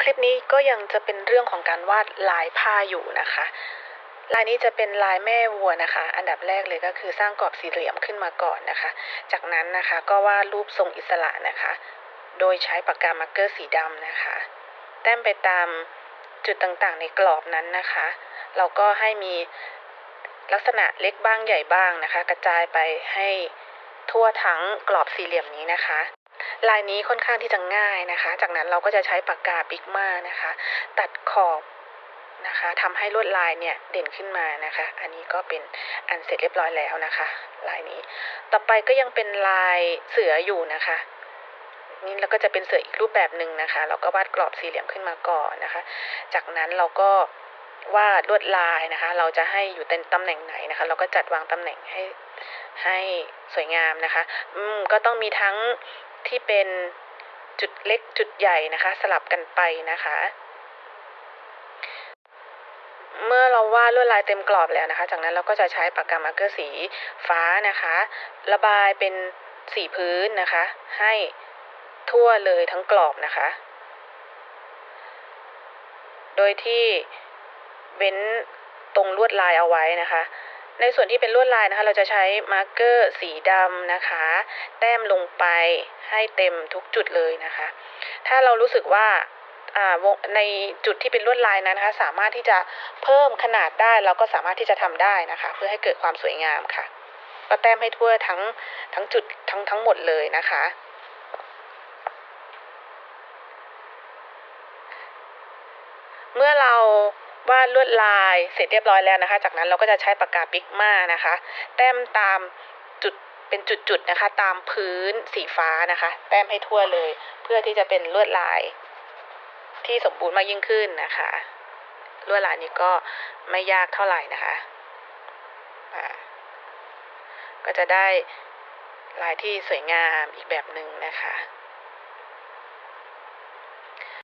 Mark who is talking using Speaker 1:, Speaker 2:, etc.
Speaker 1: คลิปนี้ก็ยังจะเป็นเรื่องของการวาดลายผ้าอยู่นะคะ ลายนี้จะเป็นลายแม่วัวนะคะ อันดับแรกเลยก็คือสร้างกรอบสี่เหลี่ยมขึ้นมาก่อนนะคะ จากนั้นนะคะก็วาดรูปทรงอิสระนะคะ โดยใช้ปากกามาร์กเกอร์สีดำนะคะ แต้มไปตามจุดต่างๆ ในกรอบนั้นนะคะ เราก็ให้มีลักษณะเล็กบ้างใหญ่บ้างนะคะ กระจายไปให้ทั่วทั้งกรอบสี่เหลี่ยมนี้นะคะ ลายนี้ค่อนข้างที่จะง่ายนะคะ จากนั้นเราก็จะใช้ปากกาปิกมานะคะ ตัดขอบนะคะทำให้ลวดลายเนี่ยเด่นขึ้นมานะคะ อันนี้ก็เป็นอันเสร็จเรียบร้อยแล้วนะคะ ลายนี้ ต่อไปก็ยังเป็นลายเสืออยู่นะคะนี่เราก็จะเป็นเสืออีกรูปแบบหนึ่งนะคะ เราก็วาดกรอบสี่เหลี่ยมขึ้นมาก่อนนะคะ จากนั้นเราก็วาดลวดลายนะคะ เราจะให้อยู่ในตำแหน่งไหนนะคะ เราก็จัดวางตำแหน่งให้ให้สวยงามนะคะ อืมก็ต้องมีทั้ง ที่เป็นจุดเล็กจุดใหญ่นะคะ สลับกันไปนะคะ เมื่อเราวาดลวดลายเต็มกรอบแล้วนะคะ จากนั้นเราก็จะใช้ปากกามาร์กเกอร์สีฟ้านะคะ ระบายเป็นสีพื้นนะคะ ให้ทั่วเลยทั้งกรอบนะคะ โดยที่เว้นตรงลวดลายเอาไว้นะคะ ในส่วนที่เป็นลวดลายนะคะ เราจะใช้มาร์กเกอร์สีดำนะคะ แต้มลงไปให้เต็มทุกจุดเลยนะคะ ถ้าเรารู้สึกว่าในจุดที่เป็นลวดลายนั้นนะคะ สามารถที่จะเพิ่มขนาดได้เราก็สามารถที่จะทำได้นะคะ เพื่อให้เกิดความสวยงามค่ะ ก็แต้มให้ทั่วทั้งทั้งจุดทั้งทั้งหมดเลยนะคะ เมื่อเรา วาดลวดลายเสร็จเรียบร้อยแล้วนะคะ จากนั้นเราก็จะใช้ปากกาปิกมานะคะ แต้มตามจุดเป็นจุดๆนะคะ ตามพื้นสีฟ้านะคะ แต้มให้ทั่วเลย เพื่อที่จะเป็นลวดลาย ที่สมบูรณ์มากยิ่งขึ้นนะคะ ลวดลายนี้ก็ไม่ยากเท่าไหร่นะคะก็จะได้ลายที่สวยงามอีกแบบหนึ่งนะคะ